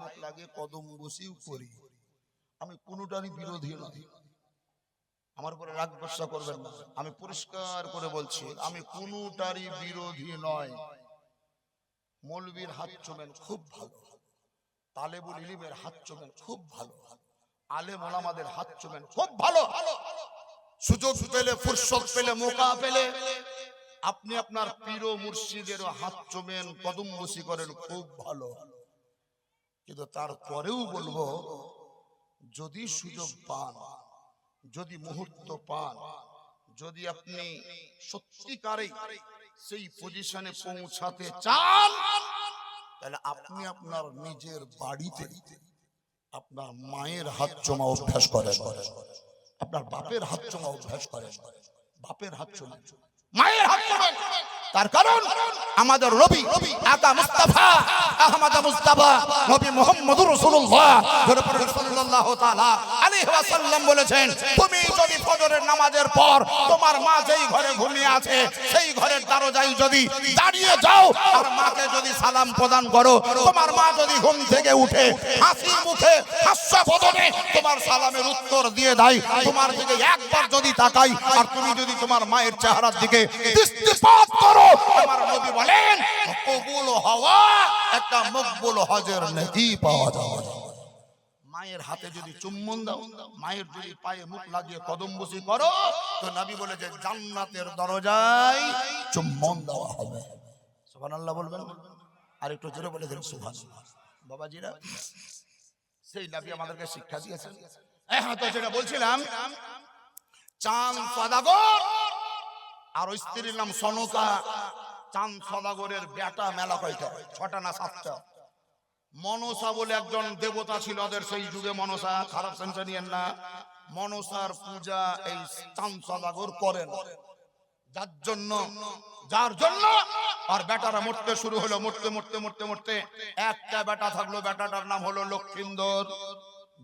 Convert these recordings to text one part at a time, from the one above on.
মুখ লাগিয়ে কদম বসিও করি। আমি কোনোটারই বিরোধী নই। আমার উপরে রাগ বর্ষা করবেন না। আমি পরিষ্কার করে বলছি, আমি কোনোটারই বিরোধী নয় মৌলবীর হাত চোমেন খুব ভালো। তালেবুল ইলিমের হাত চোমেন খুব ভালো। আলেম ওলামাদের হাত চোমেন খুব ভালো। সুযোগ পেলে, ফুরসত পেলে, মোকা পেলে। আপনি আপনার পীর ও মুর্শিদের হাত চোমেন, কদম বসি করেন, খুব ভালো। কিন্তু তারপরেও বলব, যদি সুযোগ পান, যদি মুহূর্ত পান, যদি আপনি সত্যিকারেই সেই পজিশনে পৌঁছাতে চান, তাহলে আপনি আপনার নিজের বাড়িতে আপনার মায়ের হাত জমা অভ্যাস করেন। আপনার বাপের হাত জমা অভ্যাস করেন। বাপের হাত জমা মায়ের হাত জমা তার কারণ আমাদের নবী আকা মুস্তাফা, আহমদ মুস্তাফা, নবী মুহাম্মদুর রাসূলুল্লাহ। তাআলা আলাইহি ওয়াসাল্লাম বলেছেন, তুমি যদি ফজরের নামাজের পর তোমার মা যেই ঘরে ঘুমিয়ে আছে, সেই ঘরের দরজায় যদি দাঁড়িয়ে যাও আর মাকে যদি সালাম প্রদান করো, তোমার মা যদি ঘুম থেকে উঠে হাসি মুখে হাস্য বদনে তোমার সালামের উত্তর দিয়ে দেয়। তোমার দিকে একবার যদি তাকাই, আর তুমি যদি তোমার মায়ের চেহারার দিকে দৃষ্টিপাত করো আমার নবী বলেন, কবুল হওয়া একটা মকবুল হজের নেকি পাওয়া মায়ের হাতে যদি চুম্বন দাও, মায়ের যদি পায়ে মুখ লাগিয়ে কদম বসি করো, তো নাবি বলে যে জান্নাতের দরজায় চুম্বন দেওয়া হবে। সুবহানাল্লাহ বলবেন। আর একটু জোরে বলে দেন সুবহান বাবাজিরা, সেই নবী আমাদেরকে শিক্ষা দিয়েছেন। হ্যাঁ তো যেটা বলছিলাম, চাঁদ সদাগর আর ওই স্ত্রীর নাম সনকা। চাঁদ সদাগরের বেটা মেলা কয়টা? ছটা না সাতটা? মনসা বলে একজন দেবতা ছিল ওদের সেই যুগে মনসা, খারাপ সেন্সে নিয়েন না। মনসার পূজা এই চাঁদ সদাগর করেন। যার জন্য যার জন্য আর বেটারা মরতে শুরু হলো, মরতে মরতে মরতে মরতে। একটা বেটা থাকল, বেটাটার নাম হলো লক্ষিন্দর।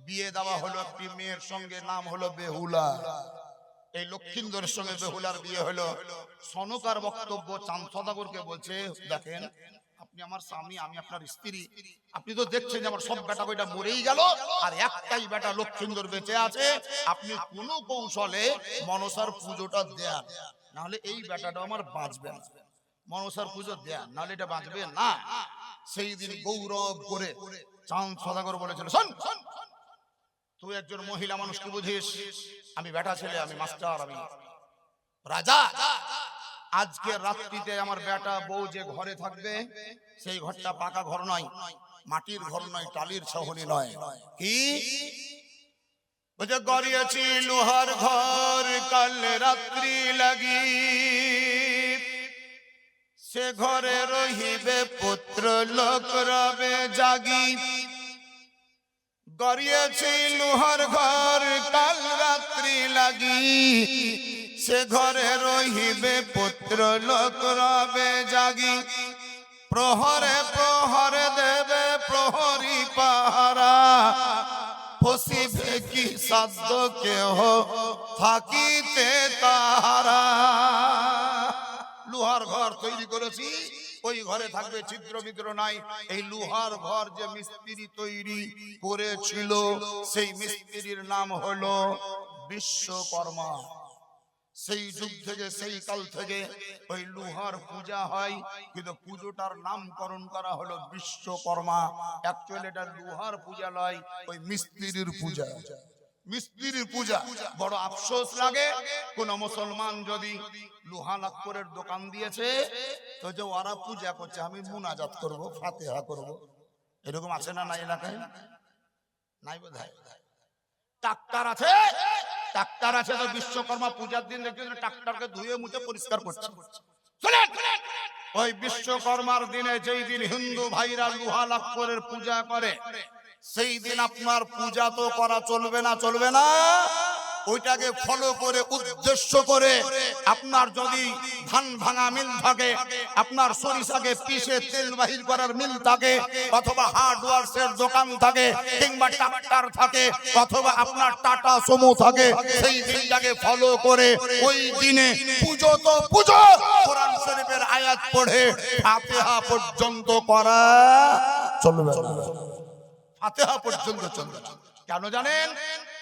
বিয়ে দেওয়া হলো একটি মেয়ের সঙ্গে, নাম হলো বেহুলা। এই লক্ষিন্দরের সঙ্গে বেহুলার বিয়ে হলো সনকার বক্তব্য চাঁদ সদাগরকে বলছে দেখেন আপনি আমার স্বামী আমি আপনার স্ত্রী আপনি তো দেখছেন আমার সব বেটা বইটা মরেই গেল আর একটাই বেটা লক্ষিন্দর বেঁচে আছে আপনি কোন কৌশলে মনসার পুজোটা দেন নাহলে এই বেটাটা আমার বাঁচবে মনসার পুজো দেন নাহলে এটা বাঁচবে না সেই দিন গৌরব করে চাঁদ সদাগর বলেছিল শোন তুই একজন মহিলা মানুষকে বুঝিস আমি বেটা ছেলে, আমি মাস্টার, আমি রাজা। আজকে রাত্রিতে আমার বেটা বউ যে ঘরে থাকবে, সেই ঘরটা পাকা ঘর নয়, মাটির ঘর নয়, টালির ছাহনি নয়। কি? গড়িয়েছি লোহার ঘর, কাল রাত্রি লাগি। সে ঘরে রহিবে পুত্র, লোক রবে জাগি। গড়িয়েছি লোহার ঘর, কাল রাত্রি লাগি। সে ঘরে রহিবে পুত্র, লোক রবে জাগি। প্রহরে প্রহরে দেবে প্রহরী পাহারা। ফসিবে কি সাধ্য কেহ থাকিতে তাহারা। লোহার ঘর তৈরি করেছি। ওই ঘরে থাকবে চিত্র মিদ্র নাই। এই লোহার ঘর যে মিস্ত্রি তৈরি করেছিল, সেই মিস্ত্রির নাম হলো বিশ্বকর্মা। সেই যুগ থেকে, সেই কাল থেকে ওই লোহার পূজা হয়, কিন্তু পুজোটার নামকরণ করা হলো বিশ্বকর্মা। অ্যাকচুয়ালি এটা লোহার পূজা নয় ওই মিস্ত্রির পূজা। মিস্ত্রির পূজা। বড় আফসোস লাগে। কোন মুসলমান যদি লোহা দোকান দিয়েছে, তো যে ওরা পূজা করছে, আমি মুনাজাত করব, ফাতেহা করব। এরকম আছে না এলাকায়? নাই বোধ ট্রাক্টর আছে? ট্রাক্টর আছে তো বিশ্বকর্মা পূজার দিন দেখছি ট্রাক্টরকে ধুয়ে মুছে পরিষ্কার করছে। ওই বিশ্বকর্মার দিনে যেই দিন হিন্দু ভাইরা লোহা লাক্করের পূজা করে সেই দিন আপনার পূজা তো করা চলবে না চলবে না। ওইটাকে ফলো করে, উদ্দেশ্য করে আপনার যদি ধান ভাঙা মিল থাকে, আপনার সরিষাকে পিষে তেল বাহির করার মিল থাকে, অথবা হার্ডওয়ার্সের দোকান থাকে, কিংবা ট্রাক্টর থাকে, অথবা আপনার টাটা সমু থাকে, সেই দিনটাকে ফলো করে ওই দিনে পুজো তো পুজো। কোরআন শরীফের আয়াত পড়ে, ফাতিহা পর্যন্ত করা চলবে না। ফাতেহা পর্যন্ত চলবে। কেন জানেন?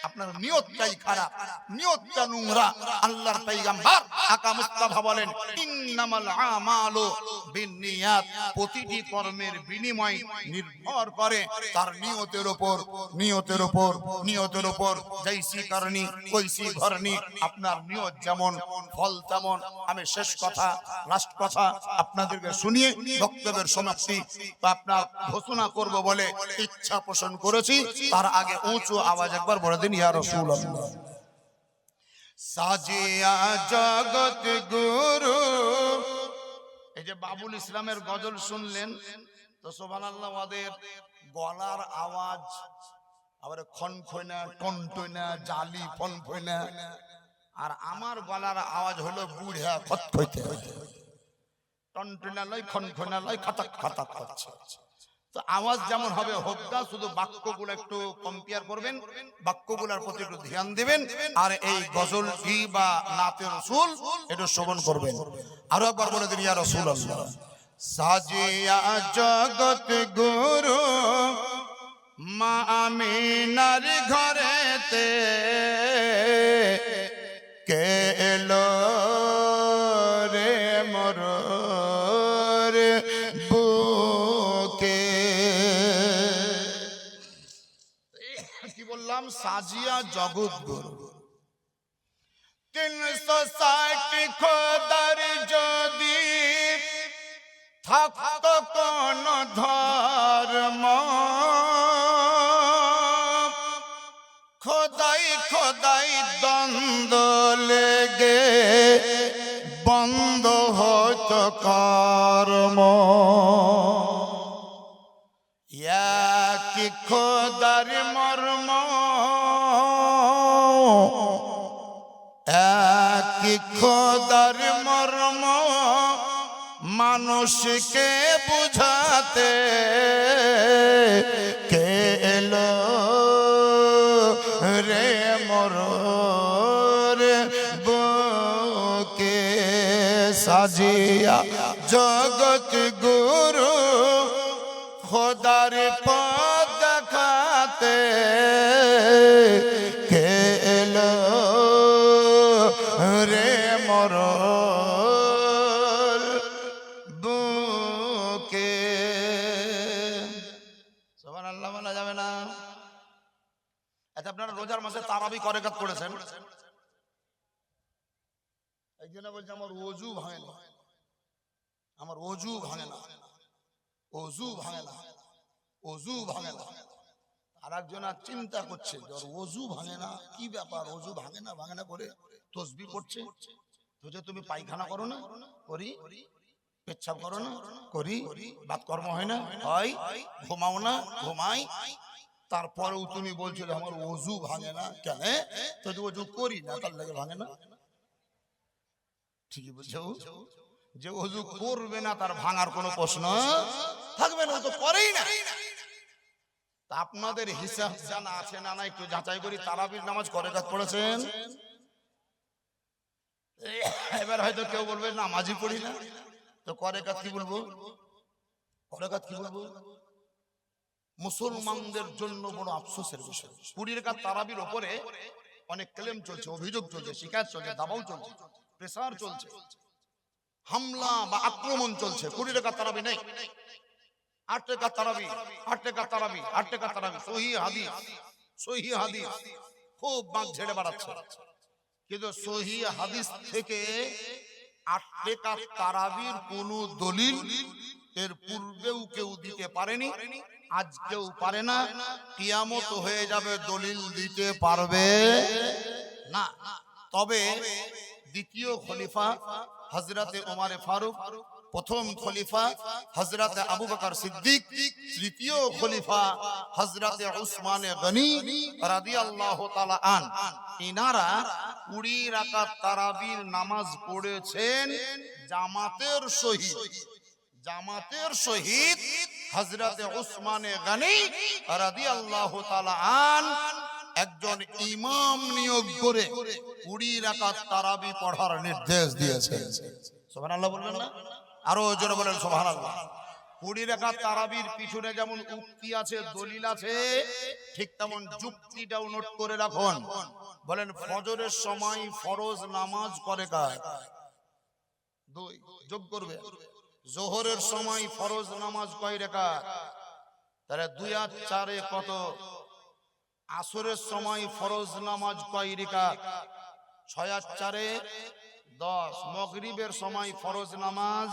আপনার নিয়তটাই খারাপ, নিয়তটা নোংরা। আল্লাহর পয়গাম্বর আকা মুস্তাফা বলেন, ইন্নামাল আমালু বিন্নিয়াত। প্রতিটি কর্মের বিনিময় নির্ভর করে তার নিয়তের উপর নিয়তের উপর নিয়তের উপর জৈসি করনি কইসি ঘরনি আপনার নিয়ত যেমন, ফল তেমন। আমি শেষ কথা, লাস্ট কথা আপনাদেরকে শুনিয়ে বক্তব্যের সমাপ্তি বা আপনার ঘোষণা করব বলে ইচ্ছা পোষণ করেছি। তার আগে উঁচু আওয়াজ একবার বলে দিন। ইয়া রাসূলুল্লাহ। সাজিয়া জগৎ গুরু। এই যে বাবুল ইসলামের গজল শুনলেন, তো সোভান আল্লাহ গলার আওয়াজ আবার খনখনা টনটনা জালি ফন ফনফনা আর আমার গলার আওয়াজ হলো বুড়া খতখতে টনটনা লয় খনখনা লয় খাতাক খাতাক করছে। তো আওয়াজ যেমন হবে না শুধু বাক্যগুলো একটু কম্পেয়ার করবেন, বাক্যগুলোর প্রতি একটু ধ্যান দিবেন, আর এই গজলটি বা নাতে রসুল, একটু শ্রবণ করবেন। আরও একবার বলে দিন, ইয়া রসুল সাজিয়া জগৎ গুরু, মা আমিনার ঘরেতে বললাম, সাজিয়া জগৎ গুরু তিনশো ষাট খোদার যদি থাকতো কোন ধর্ম, খোদাই খোদাই দ্বন্দ্ব লেগে বন্ধ হতো কর্ম। মানুষকে বুঝাতে কে এলো রে মর বুকে? সাজিয়া জগৎ গুরু খোদার পদ দেখাতে করেছেন। বলছে, আমার অজু ভাঙে না। আমার অজু ভাঙে না। অজু ভাঙে না। অজু ভাঙে না। আর একজন চিন্তা করছে অজু ভাঙে না, কি ব্যাপার? অজু ভাঙে না ভাঙে না করে তসবি করছে? তো তুমি পায়খানা করো না, করি, পেচ্ছাপ করো না, করি হয় না, হয়, ঘুমাও না, ঘুমাই তারপরেও তুমি বলছো আমার অজু ভাঙে না। কেন? তো যে অজু করি না তার লাগে ভাঙে না। ঠিকই বলছো। যে অজু করবে না তার ভাঙার কোনো প্রশ্ন থাকবে না তো করেই না। তা আপনাদের হিসাব জানা আছে না না একটু যাচাই করি তারাবির নামাজ করে কাজ পড়েছেন? এবার হয়তো কেউ বলবে নামাজই পড়ি না। তো করে কাজ কি বলব? করে কাজ কি বলব? মুসলমানদের জন্য বড় আফসোসের বিষয়। কুড়ি রেখার তারাবির ওপরে অনেক ক্লেম চলছে অভিযোগ চলছে শিকায়ত চলছে দাবাও চলছে প্রেসার চলছে। হামলা বা আক্রমণ চলছে। কুড়ি রেখা তারাবি নেই। আট টাকা তারাবি আট টাকা তারাবি আট টাকা তারাবি। সহি হাদিস সহি হাদিস। খুব বাঁক ঝেড়ে বেড়াচ্ছে। কিন্তু সহি হাদিস থেকে আট টাকা তারাবির কোন দলিল এর পূর্বেও কেউ দিতে পারেনি। আজকেও পারে না, কিয়ামত হয়ে যাবে, দলিল দিতে পারবে। না, তবে দ্বিতীয় খলিফা হজরতে ওমারে ফারুক, প্রথম খলিফা হজরতে আবু বকর সিদ্দিক, তৃতীয় খলিফা হজরতে উসমানে গনি রাদিয়াল্লাহু তাআলা আন। ইনারা কুড়ি রাকাত তারাবির নামাজ পড়েছেন, জামাতের সহিত। জামাতের সহিত হজরতে উসমানে গনি রাদিয়াল্লাহু তাআলা আন একজন ইমাম নিয়োগ করে কুড়ি রাকাত তারাবি পড়ার নির্দেশ দিয়েছেন সুবহানাল্লাহ বলবেন না? আরও জোরে বলেন সুবহানাল্লাহ। কুড়ি রেখা তারাবির পিছনে যেমন উক্তি আছে দলিল আছে ঠিক তেমন যুক্তিটাও নোট করে রাখুন। বলেন ফজরের সময় ফরজ নামাজ করে কার? দুই যোগ করবে। জোহরের সময় ফরজ নামাজ কয় রেখা তাহলে দুই আর চারে কত? আসরের সময় ফরজ নামাজ কয় রেখা ছয় আর চারে দশ। মগরিবের সময় ফরজ নামাজ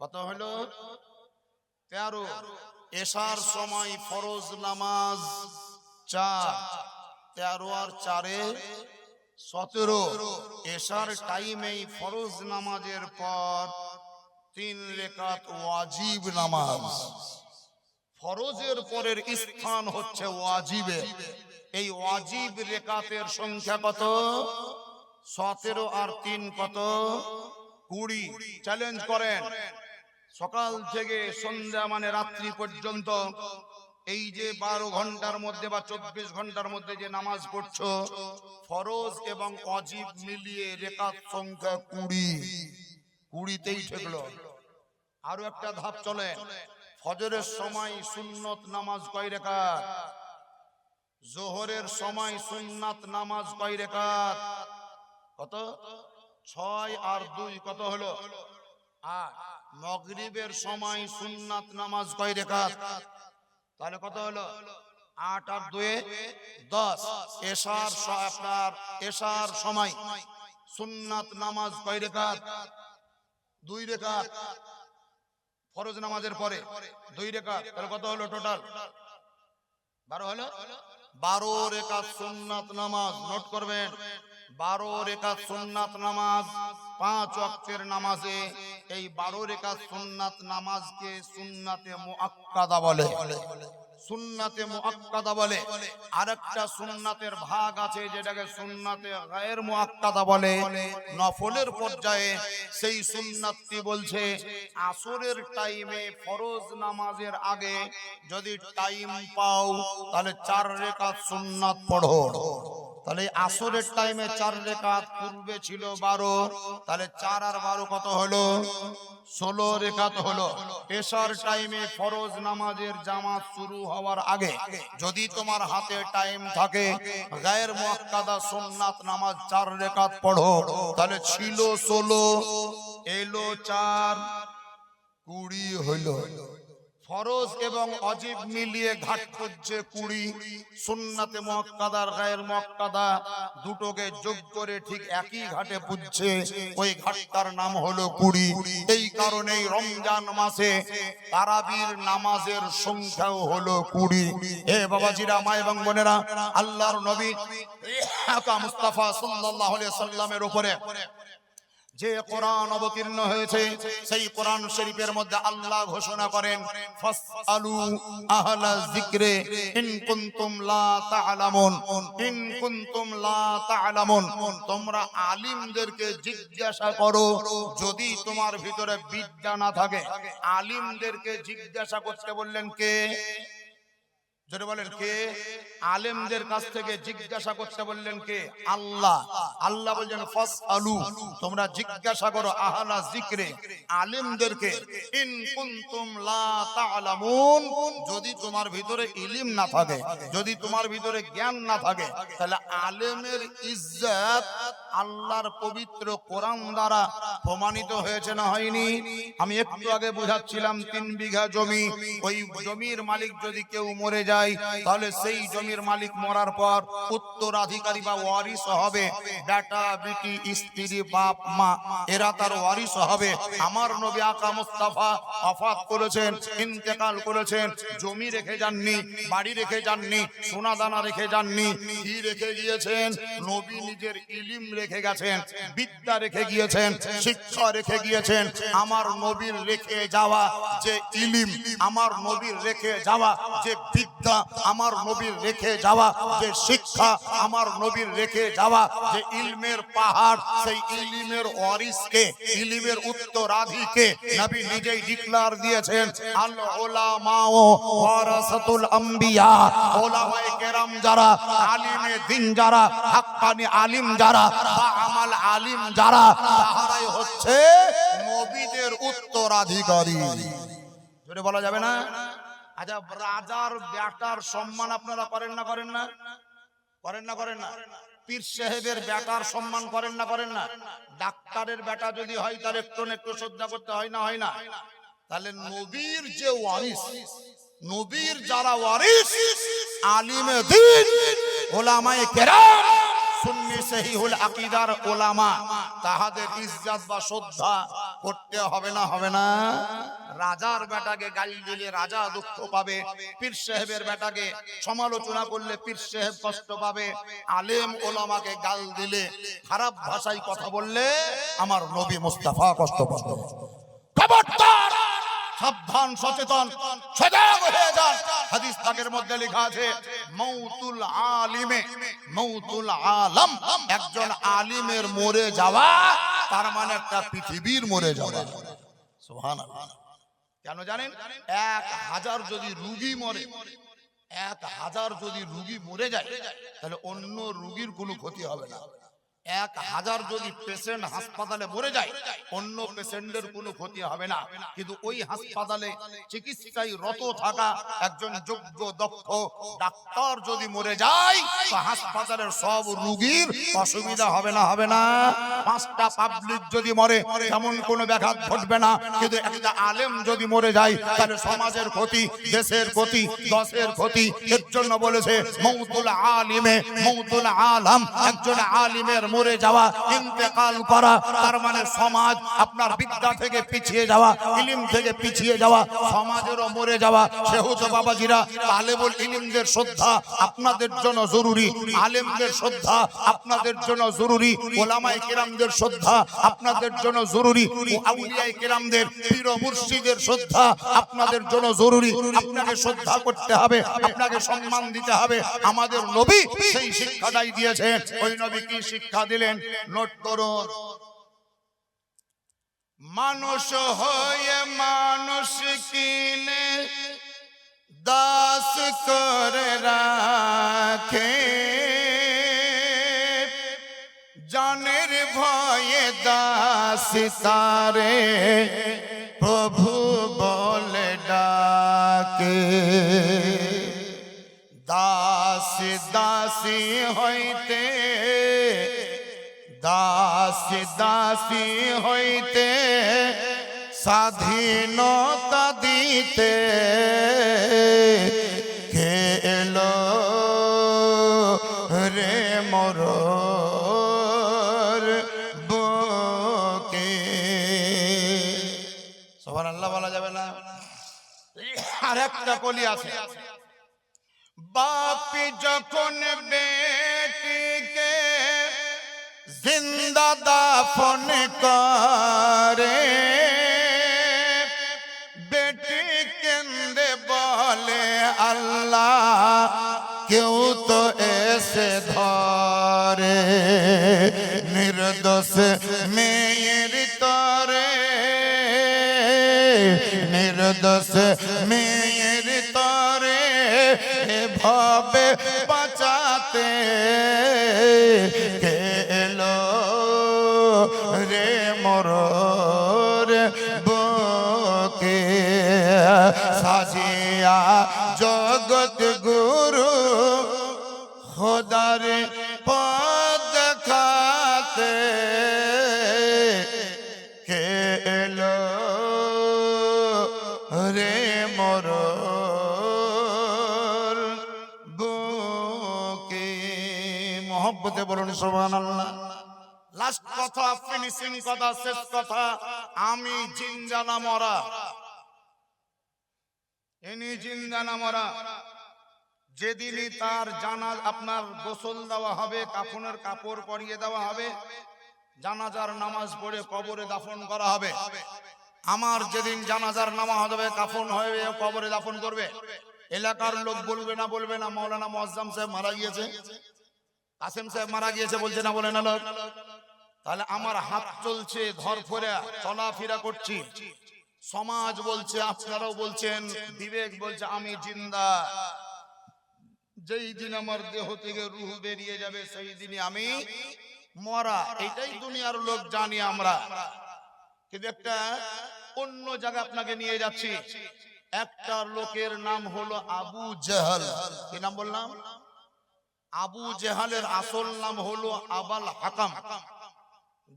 কত হলো? তেরো। এশার সময় ফরজ নামাজ চার। তেরো আর চারে সতেরো। এশার টাইমেই ফরজ নামাজের পর তিন রেখাত ওয়াজিব নামাজ। ফরজের পরের স্থান হচ্ছে ওয়াজিবে। এই ওয়াজিব রেখাতের সংখ্যা কত? সতেরো আর তিন কত? কুড়ি। চ্যালেঞ্জ করেন। সকাল থেকে সন্ধ্যা মানে রাত্রি পর্যন্ত এই যে বারো ঘণ্টার মধ্যে বা চব্বিশ ঘণ্টার মধ্যে যে নামাজ পড়ছো, ফরজ এবং অজীব মিলিয়ে রেখাত সংখ্যা কুড়ি। কুড়িতেই ঠেকলো। আরও একটা ধাপ চলে। ফজরের সময় সুন্নত নামাজ কয় রেখাত? জোহরের সময় সুন্নাত নামাজ কয় রেখাত? কত? ছয় আর দুই কত হলো? আট। মগরিবের সময় সুন্নাত নামাজ কয় রেখাত। তাহলে কত হলো? আট আর দুয়ে দশ। এশার আপনার এশার সময় সুন্নাত নামাজ কয় রেখাত। দুই রেখাত। ফরজ নামাজের পরে দুই রেখা, তাহলে কত হলো টোটাল বারো হলো? বারো রেখা সুন্নাত নামাজ, নোট করবেন। বারো রেখা সুন্নাত নামাজ পাঁচ অক্ষের নামাজে, এই বারো রেখা সুন্নাত নামাজকে সুন্নাতে মুআক্কাদা বলে। সুন্নাতে মুআক্কাদা বলে। আরেকটা সুন্নাতের ভাগ আছে যেটাকে সুন্নাতে গায়ের মুআক্কাদা বলে। নফলের পর্যায়ে সেই সুন্নাতটি বলছে, আসরের টাইমে ফরজ নামাজের আগে যদি টাইম পাও, তাহলে চার রেখাত সুন্নাত পড়ো। তাহলে আসরের টাইমে চার রেখাত পূর্বে ছিল বারো, তাহলে চার আর বারো কত হলো? ষোলো রেখাত হলো। এশার টাইমে ফরজ নামাজের জামাত শুরু হওয়ার আগে যদি তোমার হাতে টাইম থাকে, গায়ের মুআক্কাদা সোমনাথ নামাজ চার রেখাত পড়ো। তাহলে ছিল ষোলো, এলো চার, কুড়ি হইল। ফরজ এবং অজীব মিলিয়ে ঘাট করছে কুড়ি, সুন্নাতে মক্কাদার গায়ের মক্কাদা দুটোকে যোগ করে ঠিক একই ঘাটে পুজছে। ওই ঘাটটার নাম হলো কুড়ি। এই কারণেই রমজান মাসে তারাবির নামাজের সংখ্যাও হলো কুড়ি। হে বাবাজিরা, মা এবং বোনেরা, আল্লাহর নবী মুস্তাফা সাল্লাল্লাহু আলাইহি সাল্লামের উপরে যে কোরআন অবতীর্ণ হয়েছে, সেই কোরআন শরীফের মধ্যে আল্লাহ ঘোষণা করেন, ফাসআলু আহলা যিকরে ইন কুনতুম লা তা'লামুন, ইন কুনতুম লা তা'লামুন। তোমরা আলিমদেরকে জিজ্ঞাসা করো, যদি তোমার ভিতরে বিদ্যা না থাকে। আলিমদেরকে জিজ্ঞাসা করতে বললেন কে? যদি বলেন কে? আলেমদের কাছ থেকে জিজ্ঞাসা করতে বললেন কে? আল্লাহ। আল্লাহ। বলছেন ফাস আলু তোমরা জিজ্ঞাসা করো আহলা জিক্রে। আলেমদেরকে। ইন কুনতুম লা তা'লামুন যদি তোমার ভিতরে ইলিম না থাকে যদি তোমার ভিতরে জ্ঞান না থাকে তাহলে আলেমের ইজ্জত আল্লাহর পবিত্র কোরআন দ্বারা প্রমাণিত হয়েছে না হয়নি। আমি একটু আগে বুঝাচ্ছিলাম তিন বিঘা জমি। ওই জমির মালিক যদি কেউ মরে যায় তাহলে সেই জমির মালিক মরার পর উত্তরাধিকারী বা ওয়ারিস হবে। বেটা, বিটি, স্ত্রী, বাপ, মা, এরা তার ওয়ারিস হবে। আমার নবী আকা মুস্তাফা আফাত করেছেন, ইন্তেকাল করেছেন। জমি রেখে যাননি, বাড়ি রেখে যাননি সোনা দানা রেখে যাননি কি রেখে গিয়েছেন, নবী নিজের ইলিম রেখে গেছেন, বিদ্যা রেখে গিয়েছেন, শিক্ষা রেখে গিয়েছেন। আমার নবীর রেখে যাওয়া যে ইলিম, আমার নবীর রেখে যাওয়া যে বিদ্যা আমার নবীর রেখে যাওয়া, যে শিক্ষা আমার নবীর রেখে যাওয়া, যে ইলমের পাহাড়, সেই ইলিমের ওয়ারিসকে ইলিমের উত্তরাধিকে নবী নিজেই ডিক্লার দিয়েছেন আলিমে দিন যারা আলিম যারা আলিম যারা হচ্ছে উত্তরাধিকারী। বলা যাবে না? আচ্ছা রাজার বেটার সম্মান আপনারা করেন না করেন না? করেন না করেন না? পীর সাহেবের বেটার সম্মান করেন না করেন না? ডাক্তারের বেটা যদি হয়, তাহলে একটু একটু শ্রদ্ধা করতে হয় না হয় না? তাহলে নবীর যে ওয়ারিস, নবীর যারা ওয়ারিস, আলিমে দিন, ওলামায়ে কেরাম, সুন্নি সহিহুল আকীদার ওলামা, তাহাদের ইজ্জত বা শ্রদ্ধা করতে হবে না হবে না? রাজার বেটাকে গালি দিলে রাজা দুঃখ পাবে, পীর সাহেবের বেটাকে সমালোচনা করলে পীর সাহেব কষ্ট পাবে। আলেম ওলামাকে গাল দিলে, খারাপ ভাষায় কথা বললে আমার নবী মুস্তাফা কষ্ট পাবে। খবরদার, সাবধান, সচেতন, সজাগ হয়ে যান। হাদিস পাকের মধ্যে লেখা আছে, মৌতুল আলিমে, মৌতুল আলম, একজন আলিমের মরে যাওয়া, তার মানে একটা পৃথিবীর মরে যাওয়া। সুবহানাল্লাহ। কেন জানেন? এক হাজার যদি রুগী মরে এক হাজার যদি রুগী মরে যায় তাহলে অন্য রুগীর কোনো ক্ষতি হবে না। এক হাজার যদি পেশেন্ট হাসপাতালে মরে যায়, অন্য পেশেন্টের কোনো ক্ষতি হবে না। কিন্তু ওই হাসপাতালে চিকিৎসায় রত থাকা একজন যোগ্য, দক্ষ ডাক্তার যদি মরে যায়, তো হাসপাতালের সব রুগীর অসুবিধা হবে না হবে না। পাঁচটা পাবলিক যদি মরে, তেমন কোনো ব্যাঘাত ঘটবে না। কিন্তু একটা আলেম যদি মরে যায়, তাহলে সমাজের ক্ষতি, দেশের ক্ষতি, দশের ক্ষতি। এর জন্য বলেছে, মৌতুল আলিমে, মৌতুল আলম, একজন আলিমের মরে যাওয়া, ইন্তেকাল করা, তার মানে সমাজ আপনার বিদ্যা থেকে পিছিয়ে যাওয়া, ইলিম থেকে পিছিয়ে যাওয়া, সমাজেরও মরে যাওয়া। সেহেতু বাবাজিরা তালেবুল ইলিমদের শ্রদ্ধা আপনাদের জন্য জরুরি, আলেমদের শ্রদ্ধা আপনাদের জন্য জরুরি, ওলামায়ে কেরামদের শ্রদ্ধা আপনাদের জন্য জরুরি আউলিয়ায়ে কেরামদের, পীর মুর্শিদের শ্রদ্ধা আপনাদের জন্য জরুরি। আপনাকে শ্রদ্ধা করতে হবে, আপনাকে সম্মান দিতে হবে। আমাদের নবী সেই শিক্ষাটাই দিয়েছেন। ওই নবী কি শিক্ষা দিলেন, নোট করুন মানুষ হয়ে মানুষ কিনে দাস করে রাখে। জানের ভয়ে দাস তারে প্রভু বলে ডাকে। দাস দাসী হইতে স্বাধীনতা দিতে কে এলো রে মোর সবার আল্লাহ বলা যাবে না। আর একটা কলি আছে। বাপি যখন বেটিকে জিন্দা দাফন করে। বেটি কেন্দে বলে, আল্লাহ, কেউ তো এসে ধরে। নির্দোষ মেয়ের তরে। নির্দোষ মেয়ের তরে ভাবে বাঁচাতে। কে সাজিয়া জগৎ গুরু খোদার পদ খাতে এলো রে মোর বুকে। মোহব্বতে বলুন সোমান আল্লাহ লাস্ট কথা ফিনিশিং কথা, শেষ কথা, আমি জিনজানা মরা। ইনি জিনজানা মরা। যেদিনই তার জানা আপনার গোসল দেওয়া হবে, কাফনের কাপড় পরিয়ে দেওয়া হবে, জানাজার নামাজ পড়ে কবরে দাফন করা হবে। আমার যেদিন জানাজার নামাজ হবে, কাফন হবে কবরে দাফন করবে। এলাকার লোক বলবে না বলবে না মৌলানা মোয়াজ্জাম সাহেব মারা গিয়েছে। কাসেম সাহেব মারা গিয়েছে, বলছে না, বলে না, লোক। তাহলে আমার হাত চলছে ধর ফরে, চলাফেরা করছি। সমাজ বলছে, আপনারাও বলছেন, বিবেক বলছে, আমি জিন্দা। যেই দিন আমার দেহ থেকে রুহ বেরিয়ে যাবে, সেই দিনই আমি মরা। এটাই দুনিয়ার লোক জানি আমরা। কিন্তু একটা অন্য জায়গা আপনাকে নিয়ে যাচ্ছি। একটা লোকের নাম হলো আবু জেহাল। কি নাম বললাম? আবু জেহালের আসল নাম হলো আবাল হাকাম।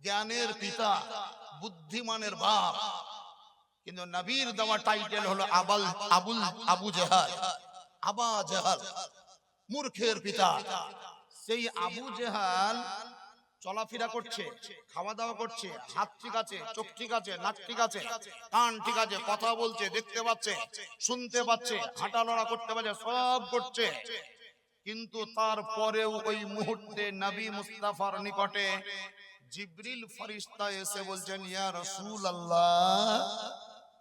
জ্ঞানের পিতা, বুদ্ধিমানের বাপ। কিন্তু নবীর দেওয়া টাইটেল হলো আবাল আবুল আবু জেহাল। আবা জেহাল, মূর্খের পিতা। সেই আবু জেহাল চলাফেরা করছে খাওয়া দাওয়া করছে, হাত ঠিক আছে, চোখ ঠিক আছে, নাক ঠিক আছে, কান ঠিক আছে, কথা বলছে, দেখতে পাচ্ছে, শুনতে পাচ্ছে হাঁটা লড়া করতে পারছে, সব করছে। কিন্তু তারপরেও ওই মুহূর্তে নবী মুস্তাফার নিকটে জিব্রিল ফরিস্তা এসে বলছেন, ইয়া রাসূল আল্লাহ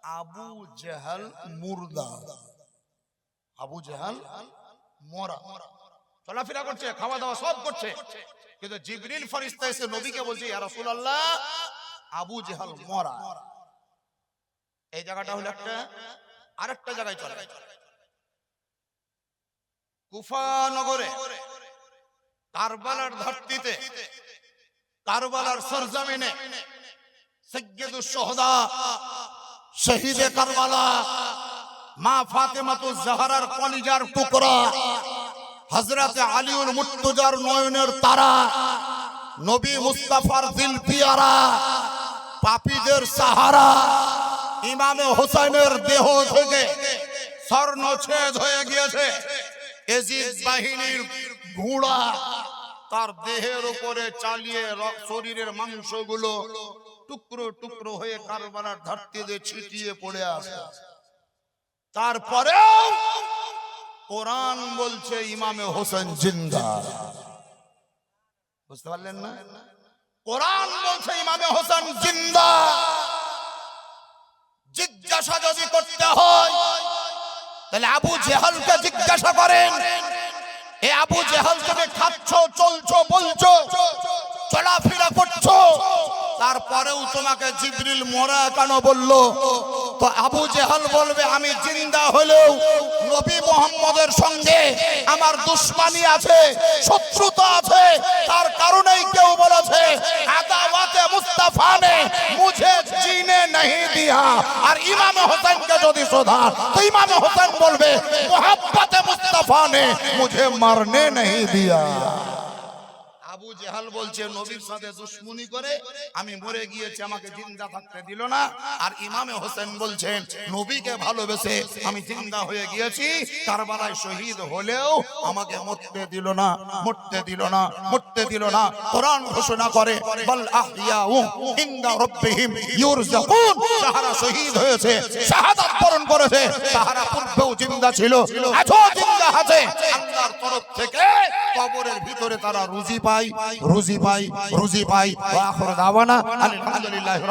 আবু জেহাল মুর্দা। আবু জেহাল মরা। চলাফেরা করছে খাওয়া দাওয়া সব করছে। কিন্তু জিবরিল ফরিস্তা এসে নবীকে বলছে, ইয়া রাসূলুল্লাহ, আবু জেহাল মরা। এই জায়গাটা হলো একটা, আরেকটা জায়গায় চলে। কুফা নগরে, কারবালার ধরতিতে, কারবালার সরজমিনে সোহদা শহীদে কারবালা, মা ফাতেমাতু জাহরার কলিজার টুকরা, হযরতে আলীউল মুর্তজার নয়নের তারা, নবী মুস্তাফার দিল পিয়ারা পাপীদের সাহারা, ইমামে হোসেনের দেহ থেকে স্বর্ণ ছেদ হয়ে গিয়েছে। এজিদ বাহিনীর ঘোড়া তার দেহের উপরে চালিয়ে শরীরের মাংসগুলো টুকরো টুকরো হয়ে কারবালার ধরতিতে ছিটিয়ে পড়ে আসে। তারপরেও কোরআন বলছে, ইমামে হোসেন জিন্দা। বুঝতে পারলেন না? কোরআন বলছে, ইমামে হোসেন জিন্দা। জিজ্ঞাসা যদি করতে হয়, তাহলে আবু জেহালকে জিজ্ঞাসা করেন, এ আবু জেহাল তুমি খাচ্ছ, চলছো, বলছো, চলাফেরা করছ তারপরেও তোমাকে জিবরিল মরা কেন বললো তো আবু জেহাল বলবে আমি জিন্দা হলেও নবী মোহাম্মদের সঙ্গে আমার দুশ্মনী আছে শত্রুতা আছে তার কারণেই কেউ বলেছে আদাওয়াতে মুস্তাফা ने मुझे जीने नहीं दिया আর ইমাম হোসেনকে যদি শোধা তো ইমাম হোসেন বলবে মোহাম্মতে মুস্তাফা ने मुझे मरने नहीं दिया আবু জেহাল বলছে, নবীর সাথে দুশ্মনী করে আমি মরে গিয়েছি, আমাকে জিন্দা থাকতে দিল না। আর ইমামে হোসেন বলছেন, নবীকে ভালোবেসে আমি জিন্দা হয়ে গিয়েছি, কারবালায় শহীদ হলেও আমাকে মরতে দিল না, মরতে দিল না, মরতে দিল না। কোরআন ঘোষণা করে, বল আহইয়াউ ইনদা রাব্বিহিম ইউরজাকুন। যাহারা শহীদ হয়েছে, শাহাদাত বরণ করেছে, তাহারা পূর্বেও জিন্দা ছিল, আজও জিন্দা আছে। আল্লাহর তরফ থেকে কবরের ভিতরে তারা রুজি পায় রুজি পাই রুজি পাই ওয়া আখির দাওয়ানা আলহামদুলিল্লাহি